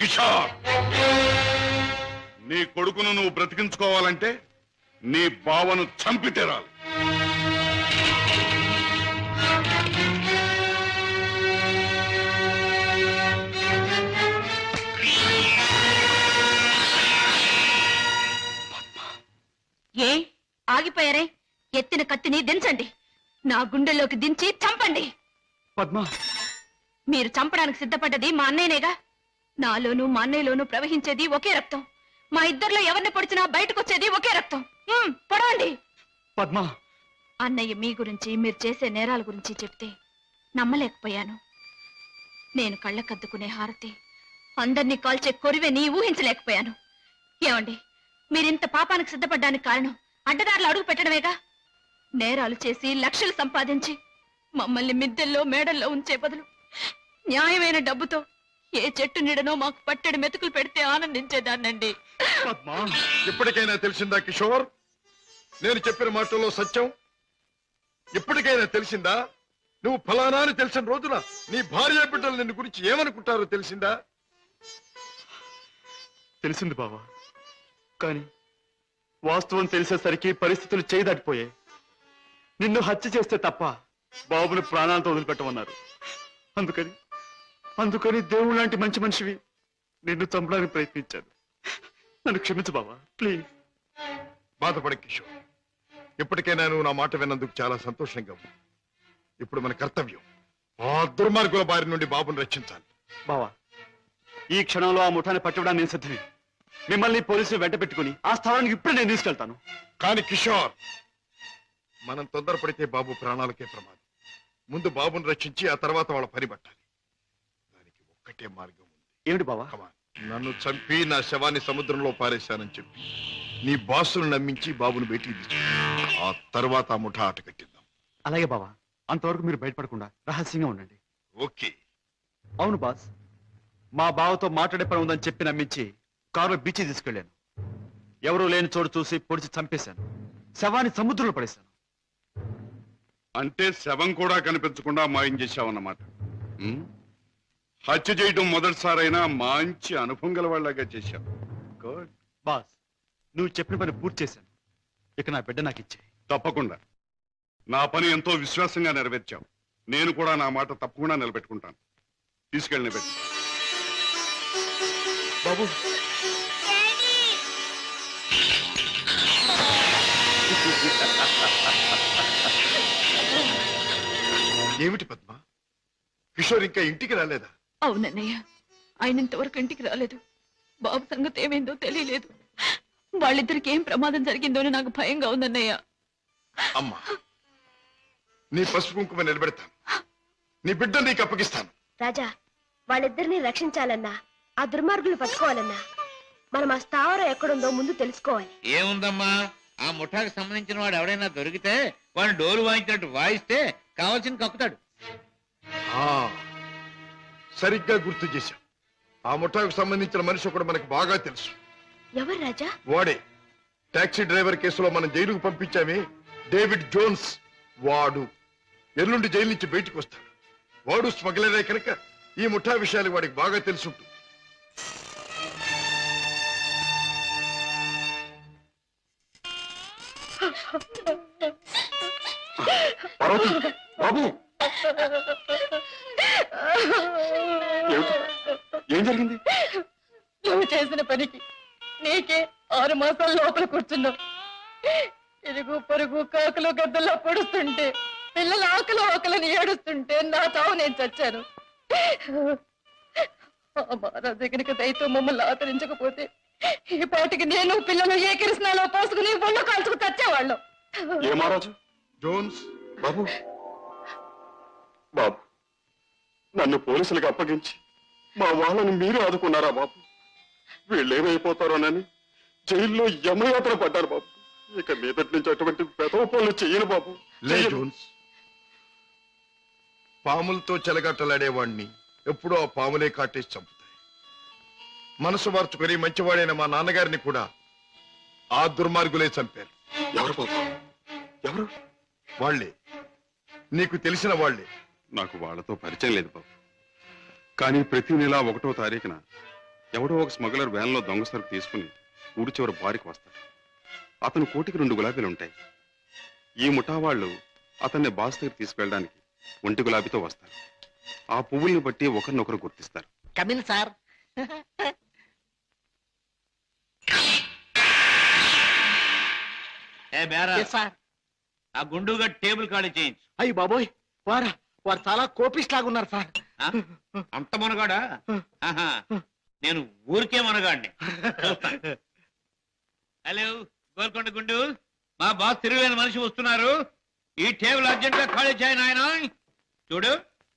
కిషోర్! నీ కొడుకును నువ్వు బ్రతికించుకోవాలంటే నీ బావను చంపి తీరాలి ఏ? ఆగిపోయారే? ఎత్తిన కత్తిని దించండి. నా గుండెల్లోకి దించి చంపండి. పద్మ! మీరు చంపడానికి సిద్ధపడ్డది మా అన్నయ్యనేగా? నాలోను మా అన్నయ్యలోను ప్రవహించేది ఒకే రక్తం. మా ఇద్దరిలో ఎవరిని పొడిచినా బయటకొచ్చేది ఒకే రక్తం. పొడవండి. పద్మ. అన్నయ్య మీ గురించి మీరు చేసే నేరాల గురించి చెప్తే నమ్మలేకపోయాను. నేను కళ్ళకద్దుకునే హారతి అందరినీ కాల్చే కొరివెని ఊహించలేకపోయాను. ఏమండి మీరింత పాపానికి సిద్ధపడ్డానికి కారణం అడ్డదారులు అడుగు పెట్టడమేగా? నేరాలు చేసి లక్షలు సంపాదించి మమ్మల్ని మిద్దెల్లో మేడల్లో ఉంచే బదులు న్యాయమైన డబ్బుతో ఏ చెట్టు నీడనో మాకు పట్టెడు మెతుకులు పెడితే ఆనందించేదాన్నండి. పద్మ ఇప్పటికైనా తెలిసిందా కిషోర్? నేను చెప్పిన మాటల్లో సత్యం. ఇప్పటికైనా తెలిసిందా? నువ్వు ఫలానా అని తెలిసిన రోజున నీ భార్య బిడ్డలు నిన్ను గురించి ఏమనుకుంటారో తెలిసిందా? తెలిసింది బావా. కానీ వాస్తవం తెలిసేసరికి పరిస్థితులు చేయి దాటిపోయాయి నిన్ను హత్య చేస్తే తప్ప బాబుని ప్రాణాలతో వదిలిపెట్టమన్నారు. అందుకని అందుకని దేవుడు లాంటి మంచి మనిషివి నిన్ను చంపడానికి ప్రయత్నించాను. నన్ను క్షమించు బావా ప్లీజ్ బాధపడ కిషోర్. ఇప్పటికైనా నువ్వు నా మాట విన్నందుకు చాలా సంతోషంగా ఉంది. ఇప్పుడు మన కర్తవ్యం ఆ దుర్మార్గుల బారి నుండి బాబుని రక్షించాలి. బావా ఈ క్షణంలో ఆ ముఠాన్ని పట్టుకోవడానికి నేను సిద్ధమే. మిమ్మల్ని పోలీసులు వెంట పెట్టుకుని ఆ స్థలానికి ఇప్పుడు నేను తీసుకెళ్తాను. కానీ కిషోర్ మనం తొందరపడితే బాబు ప్రాణాలకే ప్రమాదం. ముందు బాబుని రక్షించి ఆ తర్వాత వాళ్ళ పని పట్టాలి. ఒక్కటే మార్గం ఉంది. ఏమిటి బావా? On. నన్ను చంపి నా శవాన్ని సముద్రంలో పారేశానని చెప్పి నీ బాసును నమ్మించి బాబును బయటికి తీసుకు. ఆ తర్వాత ఆ ముఠా ఆట కట్టిద్దాం. అలాగే బావా. అంతవరకు మీరు బయటపడకుండా రహస్యంగా ఉండండి. ఓకే. అవును బాస్. మా బావతో మాట్లాడే పని ఉందని చెప్పి నమ్మించి కారులో బీచ్ తీసుకెళ్ళాను ఎవరూ లేని చోటు చూసి పొడిచి చంపేశాను. శవాన్ని సముద్రంలో పడేశాను. అంటే శవం కూడా కనిపించకుండా మాయం చేశావన్నమాట? హత్య చేయడం మొదటిసారైనా మంచి అనుభవం గల వాళ్ళగా గుడ్ బాస్ నువ్వు చెప్పిన పని పూర్తి చేశాను. ఇక నా బిడ్డ నాకు ఇచ్చే తప్పకుండా. నా పని ఎంతో విశ్వాసంగా నెరవేర్చావు. నేను కూడా నా మాట తప్పకుండా నిలబెట్టుకుంటాను. తీసుకెళ్ళి పెట్టు బాబు. ఏమిటి పద్మ? కిషోర్ ఇంకా ఇంటికి రాలేదా? అవునన్నయ్య ఆయన ఇంతవరకు ఇంటికి రాలేదు. బాబు సంగతి ఏమైందో తెలియలేదు. వాళ్ళిద్దరికి ఏం ప్రమాదం జరిగిందోని నాకు భయంగా ఉందన్నయ్య. అమ్మా నీ పసుపు కుంకుమ నిలబెడతాను. నీ బిడ్డ నీకు అప్పగిస్తాను. రాజా వాళ్ళిద్దరిని రక్షించాలన్నా ఆ దుర్మార్గులు పట్టుకోవాలన్నా మనం ఆ స్థావరం ఎక్కడుందో ముందు తెలుసుకోవాలి. ఏముందమ్మా? ఆ ముఠాకి సంబంధించిన వాడు ఎవడైనా దొరికితే వాడిని డోలు వాయించినట్టు వాయిస్తే కావాల్సింది కక్కుతాడు. ఆ, సరిగ్గా గుర్తు చేశాం. ఆ ముఠాకు సంబంధించిన మనిషి ఒకడు మనకు బాగా తెలుసు. ఎవరు రాజా? వాడే. టాక్సీ డ్రైవర్ కేసులో మనం జైలుకు పంపించామే. David Jones. వాడు. ఎల్లుండి జైలు నుంచి బయటకు వస్తాడు. వాడు స్మగ్లరే కనుక ఈ ముఠా విషయాలు వాడికి బాగా తెలుసుంటుంది. పార్వతి బాబు? ఏం జరిగింది? నువ్వు చేసిన పనికి నీకే ఆరు మాసాల లోపల కూర్చున్నావు. ఇరుగు పొరుగు కాకులు గద్దల్లో పొడుస్తుంటే పిల్లల ఆకలి ఆకలిని ఏడుస్తుంటే నా చావు నేను చచ్చాను. మహారాజు కనుక దయతో మమ్మల్ని ఆదరించకపోతే ఈ పాటికి నేను పిల్లలు ఏ కిరసనాలో పోసుకుని ఒళ్ళు కాల్చుకు చచ్చేవాళ్ళం. ఏ మహారాజు? జోన్స్. బాబు. బాబు. నన్ను పోలీసులకు అప్పగించి మా వాళ్ళని మీరు ఆదుకున్నారా బాబు? వీళ్ళు ఏమైపోతారోనని జైల్లో యమయాత్ర పడ్డారు బాబు. ఇక మీదటి నుంచి అటువంటి పెదవ పనులు చెయ్యను బాబు. పాములతో చెలగట్టలాడేవాణ్ణి ఎప్పుడో ఆ పాములే కాటేసి చంపుతాయి. మనసు మార్చుకుని మంచివాడైన మా నాన్నగారిని కూడా ఆ దుర్మార్గులే చంపారు. ఎవరు బాబు? ఎవరు? వాళ్ళే. నీకు తెలిసిన వాళ్ళే. నాకు వాళ్ళతో పరిచయం లేదు బాబు. కానీ ప్రతి నెల ఒకటో తారీఖున ఎవడో ఒక స్మగ్లర్ వ్యాన్లో దొంగ సరుకు తీసుకుని ఊరి చివరి బారికి వస్తాడు. అతను కోటికి రెండు గులాబీలు ఉంటాయి. ఈ ముఠా వాళ్ళు అతన్ని బాస్ దగ్గర తీసుకెళ్ళడానికి ఒంటి గులాబీతో వస్తారు. ఆ పువ్వుల్ని బట్టి ఒకరినొకరు గుర్తిస్తారు. Come in sir. ఏ బేరా? సార్ ఆ గుండుగా టేబుల్ ఖాళీ చేయించు. అయ్యి బాబోయ్ వారా. వారు చాలా కోపిస్ట్ లాగా ఉన్నారు సార్ ఆ? అంత మనగాడా ఆహా. నేను ఊరికే మనగాడిని. హలో గోల్కొండ గుండు మా బాస్ తిరుగులేని మనిషి వస్తున్నారు ఈ టేబుల్ అర్జెంట్గా ఖాళీ చేయను ఆయన చూడు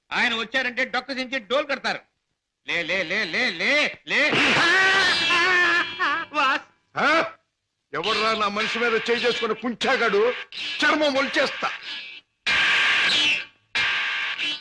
ఆయన వచ్చారంటే డొక్క దించి డోల్ కడతారు లే లే లే లే లే లే బాస్? ఎవర్రా నా మనిషి మీద చేయి చేసుకుని కుంచాగాడు చర్మం ఒలిచేస్తా?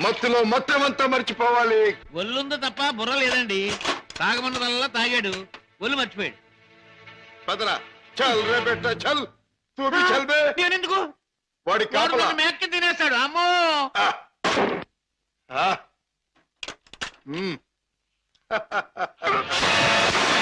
మత్తులో మొత్తమంతా మర్చిపోవాలి. ఒళ్ళుందో తప్ప బుర్ర లేదండి. తాగమన్నదల్లా తాగాడు. ఒళ్ళు మర్చిపోయాడు. పదరా. చల్ రే బెట్ట చల్. తూ భీ చల్ బే. నేనెందుకు? వాడి కాపలా. మేక్క తినేస్తాడు అమ్మో! ఆ. ఆ. మ్మ్.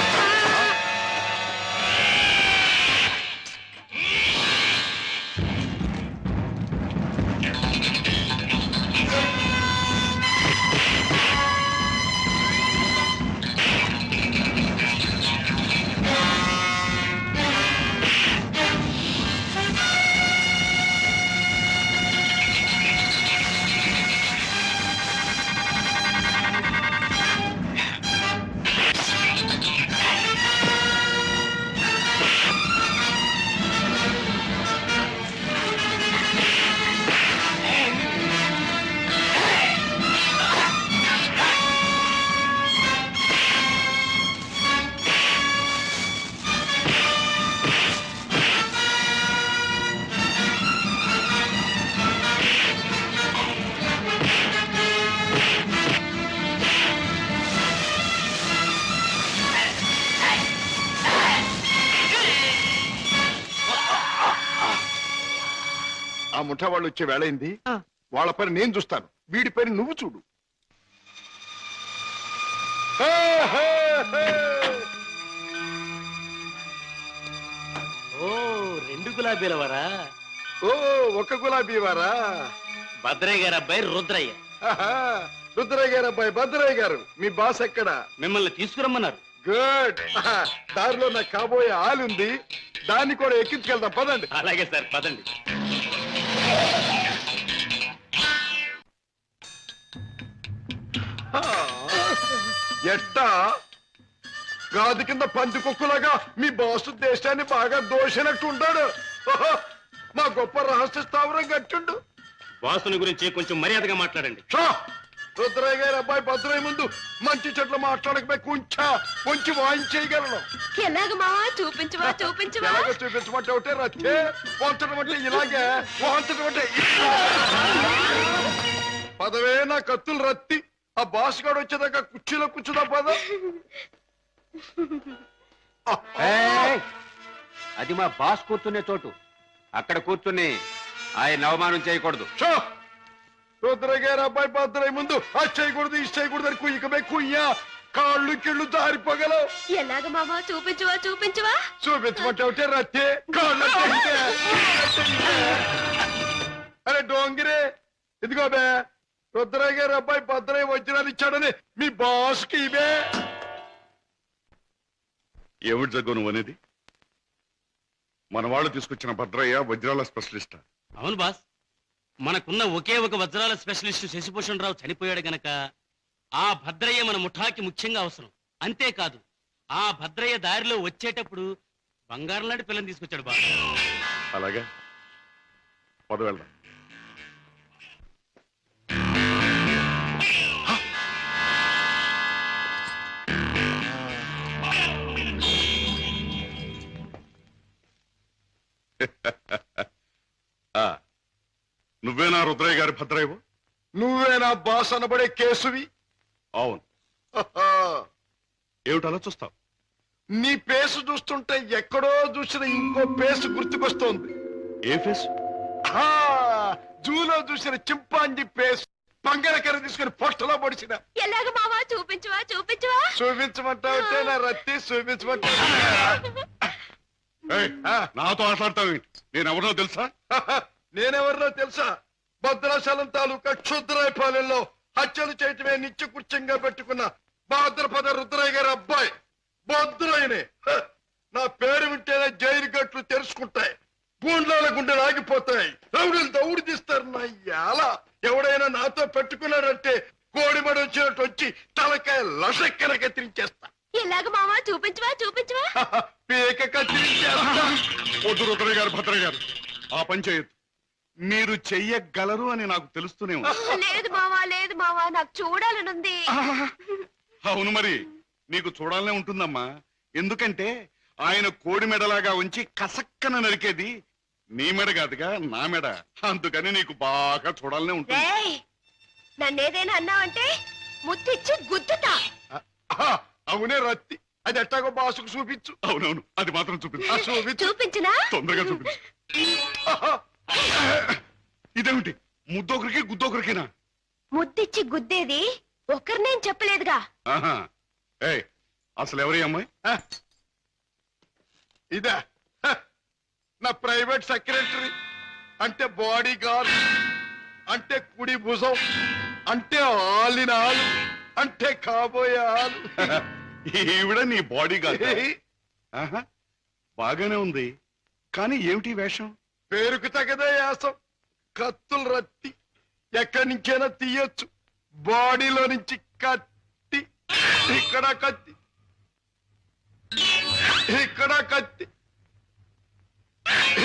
ముఠా వాళ్ళు వచ్చే వేళైంది వాళ్ళ పని నేను చూస్తాను. వీడి పని నువ్వు చూడు. ఓ రెండు గులాబీల వారా ఓ ఒక్క గులాబీ వారా భద్రయ్య గారు అబ్బాయి రుద్రయ్య. రుద్రయ్య గారు అబ్బాయి భద్రయ్య గారు. మీ బాస్ ఎక్కడ? మిమ్మల్ని తీసుకురమ్మన్నారు. గుడ్. దారిలో నాకు కాబోయే ఆలుంది. దాన్ని కూడా ఎక్కించుకెళ్దాం. పదండి. అలాగే సార్ పదండి. ఎట్టా? గాది కింద పంది కుక్కులాగా మీ బాసు దేశాన్ని బాగా దోషినట్టు ఉంటాడు మా గొప్ప రహస్య స్థావరం కట్టుండు బాసుని గురించి కొంచెం మర్యాదగా మాట్లాడండి! రుద్రయ్య గారి అబ్బాయి భద్రయ్య ముందు మంచి చెట్లు మాట్లాడకపోయి కొంచెం కొంచెం వాయించేయగలను ఎలాగ మావా? చూపించవా చూపించవా? ఎలాగో చూపించమంటే ఒకటే రచ్చే అంటే ఇలాగే అంటే ఇలా. పదవే నా కత్తులు రత్తి ఆ బాస్ గాడు వచ్చేదాకా కుర్చీలో కూర్చుదా పద. అది మా బాస్ కూర్చునే చోటు. అక్కడ కూర్చుని ఆయన అవమానం చేయకూడదు. షో! రుద్రయ్య గారి అబ్బాయి భద్రయ్య ముందు అది చేయకూడదు ఇది చేయకూడదు అని కుయ్యకమే కుయ్యా. కాళ్ళు కిళ్ళు దారిపోగలవు ఎలాగ మావా? చూపించవా చూపించవా? చూపించమంటే రత్తే? కాళ్ళు. అరే డోంగిరే ఇదిగో బే రుద్రయ్య గారి అబ్బాయి భద్రయ్య వజ్రాలు ఇచ్చాడని మీ బాస్కి ఇవే. ఏమిటి జగ్గు నువ్వు అనేది? మన వాళ్ళు తీసుకొచ్చిన భద్రయ్య వజ్రాల స్పెషలిస్ట్. అవును బాస్. మనకున్న ఒకే ఒక వజ్రాల స్పెషలిస్ట్ శశిభూషణ్ రావు చనిపోయాడు గనక ఆ భద్రయ్య మన ముఠాకి ముఖ్యంగా అవసరం. అంతేకాదు ఆ భద్రయ్య దారిలో వచ్చేటప్పుడు బంగారం లాంటి పిల్లని తీసుకొచ్చాడు బాబు. అలాగా? Ha ha ha. నువ్వేనా రుద్రయ్య గారి భద్రయ్యవు? నువ్వే నా బాస్ అనబడే కేసువి అవును. ఏమిటి అలా చూస్తావు? నీ పేసు చూస్తుంటే ఎక్కడో చూసిన ఇంకో పేసు గుర్తుకొస్తోంది. ఏ ఫేస్ ఆ, జూలో చూసిన చింపాంజీ పేసు. పంగరకర తీసుకుని పొట్టలో పొడిచిన. ఎలాగ మావా? చూపించవా? చూపించవా? చూపించమంటావుంటే నా రత్తి చూపించమంటావు. ఏయ్, నాతో మాట్లాడతావు నేను ఎవరినో తెలుసా నేనెవరినో తెలుసా? భద్రాచలం తాలూకా క్షుద్రాయపాలెంలో హత్యలు చేయటమే నిత్య కృత్యంగా పెట్టుకున్న భాద్రపద రుద్రయ్య గారి అబ్బాయి భద్రయ్యనే! నా పేరు వింటేనే జైలు గట్లు తెరుచుకుంటాయి. గుండెలు ఆగిపోతాయి. రౌడీలు దౌడు తీస్తారు. నా యాల ఎవడైనా నాతో పెట్టుకున్నాడంటే కోడిమడి వచ్చినట్టు వచ్చి తలకాయ లసక్కన కత్తిరించేస్తా. ఎలాగ మావా చూపించవా చూపించవా! పీక కత్తిరించేస్తా. వద్దు రుద్రయ్య గారు భద్రయ్య గారు. ఆ పని చేయొద్దు. మీరు చెయ్యగలరు అని నాకు తెలుస్తూనే ఉంది. లేదు మావా లేదు మావా నాకు చూడాలనుంది అవును మరి నీకు చూడాలనే ఉంటుందమ్మా. ఎందుకంటే ఆయన కోడి మెడలాగా ఉంచి కసక్కన నరికేది నీ మెడ కాదుగా నా మెడ. అందుకని నీకు బాగా చూడాలనే ఉంటుంది. రేయ్ నన్నేదైనా అన్నావంటే ముద్దిచ్చి గుద్దుతా. ఆహా, అవునే రత్తి. అది ఎట్టాగో బాసుకు చూపించు. అవునవును అది మాత్రం చూపించు చూపించు. చూపించినా? తొందరగా చూపించు. ఆహా, ఇదేమిటి? ముద్దొకరికి గుద్దొకరికినా? ముద్దిచ్చి గుద్దేది ఒకరినేం చెప్పలేదుగా. అసలు ఎవరి అమ్మాయి. ఇదా. నా ప్రైవేట్ సెక్రటరీ. అంటే బాడీ గార్డ్. అంటే కుడి భుజం. అంటే ఆలిన ఆలు అంటే కాబోయే ఆలు. ఈవిడ నీ బాడీ గార్డ్? బాగానే ఉంది. కానీ ఏమిటి వేషం? పేరుకు తగదే యాసం. కత్తులు రత్తి ఎక్కడి నుంచైనా తీయొచ్చు. బాడీలో నుంచి కత్తి ఇక్కడ కత్తి ఇక్కడ కత్తి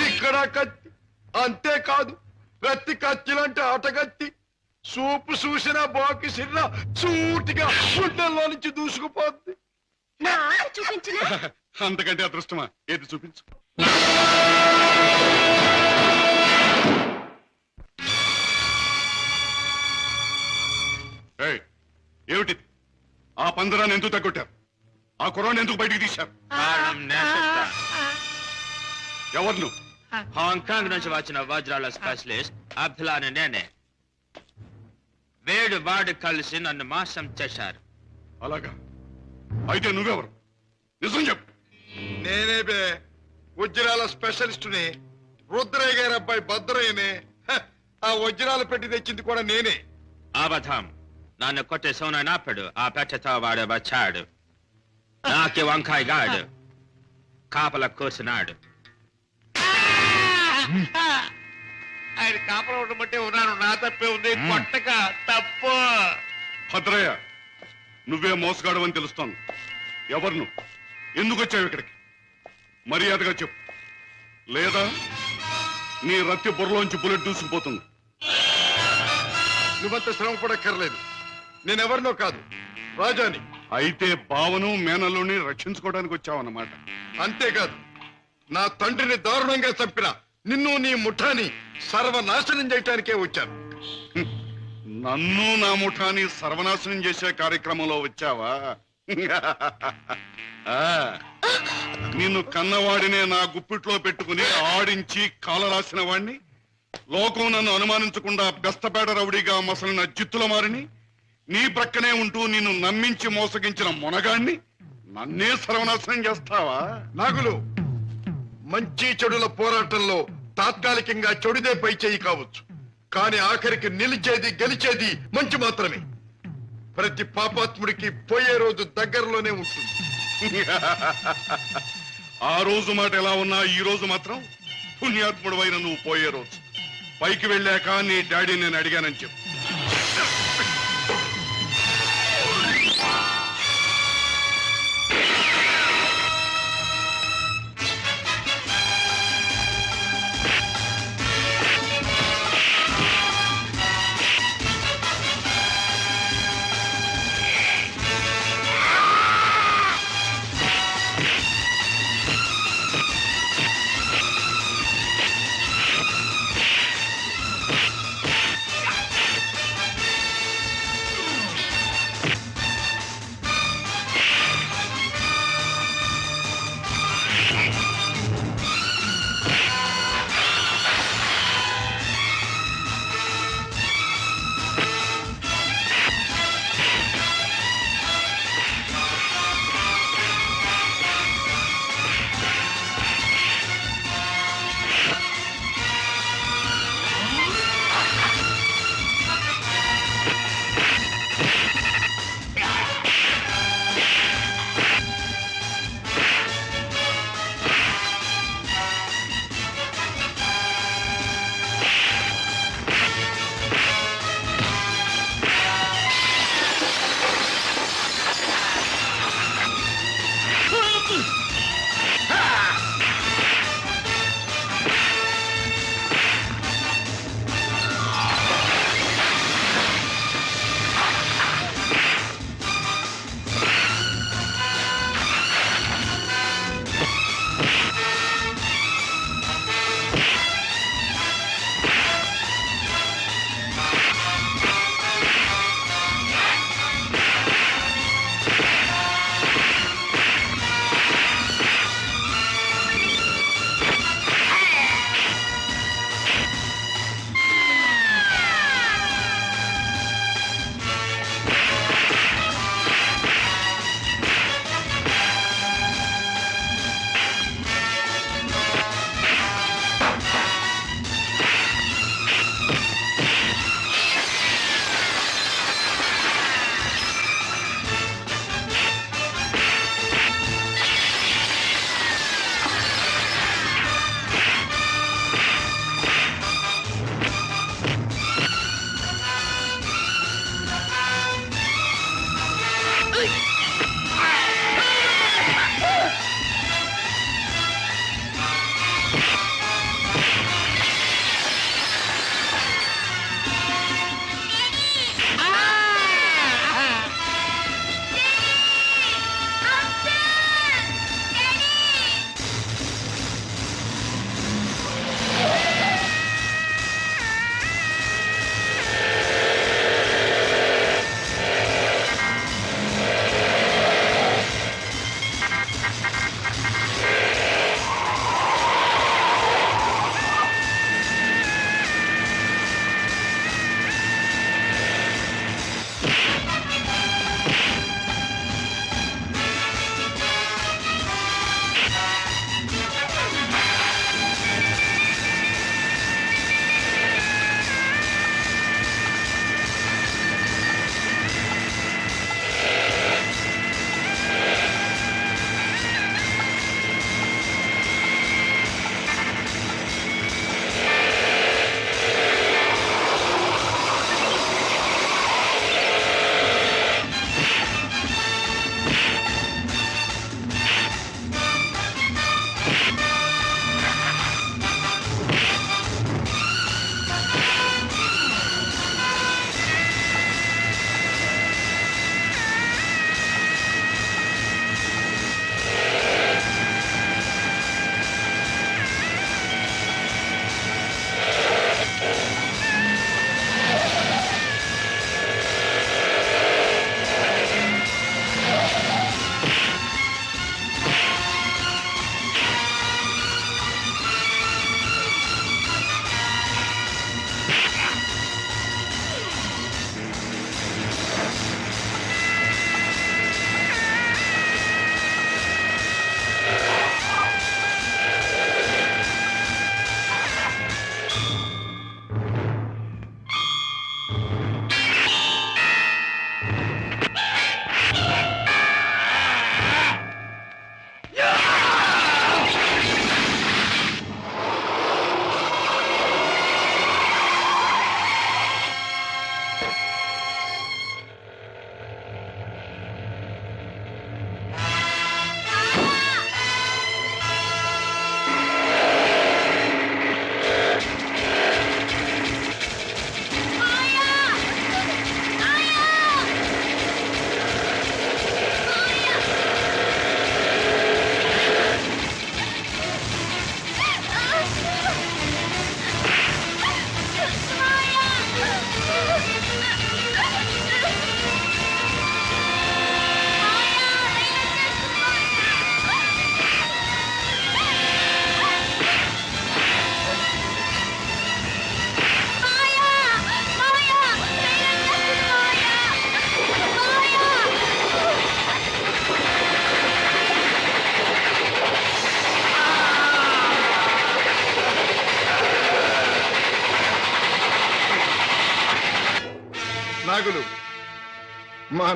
ఇక్కడ కత్తి అంతేకాదు రత్తి కత్తిలంటే ఆటగత్తి సూపు చూసిన బాకి సిన్న సూటిగా గుండెల్లో నుంచి దూసుకుపోద్ది. నా ఆట చూపించినా? అంతకంటే అదృష్టమా? ఏది చూపించు. ఏమిటిది? ఆ పందరాన్ని ఎందుకు తగ్గొట్టారు? ఆ కుర్రాన్ని ఎందుకు బయటికి తీశారు? ఎవరు నువ్వు హాంకాంగ్ నుంచి వచ్చిన వజ్రాల స్పెషలిస్ట్ అని నేనే. వేడు వాడు కలిసి నన్ను మోసం చేశారు. అలాగా? అయితే నువ్వెవరు? నిజం చెప్పు. నేనే బే. వజ్రాల స్పెషలిస్టుని రుద్రయ్య గారి అబ్బాయి భద్రయ్యనే. ఆ వజ్రాలు పెట్టి తెచ్చింది కూడా నేనే. అబద్ధం. నన్ను కొట్టే సోన నాపడు ఆ పెట్టతో వాడు వచ్చాడు. నాకి వంకాయ గాడు కాపల కూర్చున్నాడు ఆయన కాపలా ఉండమంటే ఉన్నాను నా తప్పే ఉంది. కొట్టక తప్పు. భద్రయ్య నువ్వే మోసగాడు అని తెలుస్తోంది ఎవరు నువ్వు ఎందుకు వచ్చావు ఇక్కడికి? మర్యాదగా చెప్పు. లేదా నీ రత్తి బుర్రలోంచి బుల్లెట్ దూసుకుపోతుంది. నువ్వంత శ్రమ పడక్కర్లేదు నేనెవరినో కాదు రాజాని. అయితే బావను మేనల్లుని రక్షించుకోవడానికి వచ్చావన్నమాట. అంతేకాదు నా తండ్రిని దారుణంగా చంపిన నిన్ను నీ ముఠాని సర్వనాశనం చేయటానికే వచ్చాను. నన్ను నా ముఠాని సర్వనాశనం చేసే కార్యక్రమంలో వచ్చావా? ఆ, నిన్ను కన్నవాడినే నా గుప్పిట్లో పెట్టుకుని ఆడించి కాలరాసిన వాణ్ణి లోకం నన్ను అనుమానించకుండా బెస్తపేట రౌడీగా మసలిన జిత్తుల మారిని నీ ప్రక్కనే ఉంటూ నిన్ను నమ్మించి మోసగించిన మొనగాణ్ణి నన్నే సర్వనాశనం చేస్తావా? నాగులు మంచి చెడుల పోరాటంలో తాత్కాలికంగా చెడుదే పై చేయి కావచ్చు. కానీ ఆఖరికి నిలిచేది గెలిచేది మంచి మాత్రమే. ప్రతి పాపాత్ముడికి పోయే రోజు దగ్గరలోనే ఉంటుంది. ఆ రోజు మాట ఎలా ఉన్నా ఈ రోజు మాత్రం పుణ్యాత్ముడు నువ్వు పోయే రోజు. పైకి వెళ్ళాక నీ డాడీ నేను అడిగానని చెప్పు.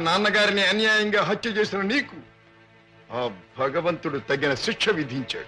నాన్నగారిని అన్యాయంగా హత్య చేసిన నీకు ఆ భగవంతుడు తగిన శిక్ష విధించాడు.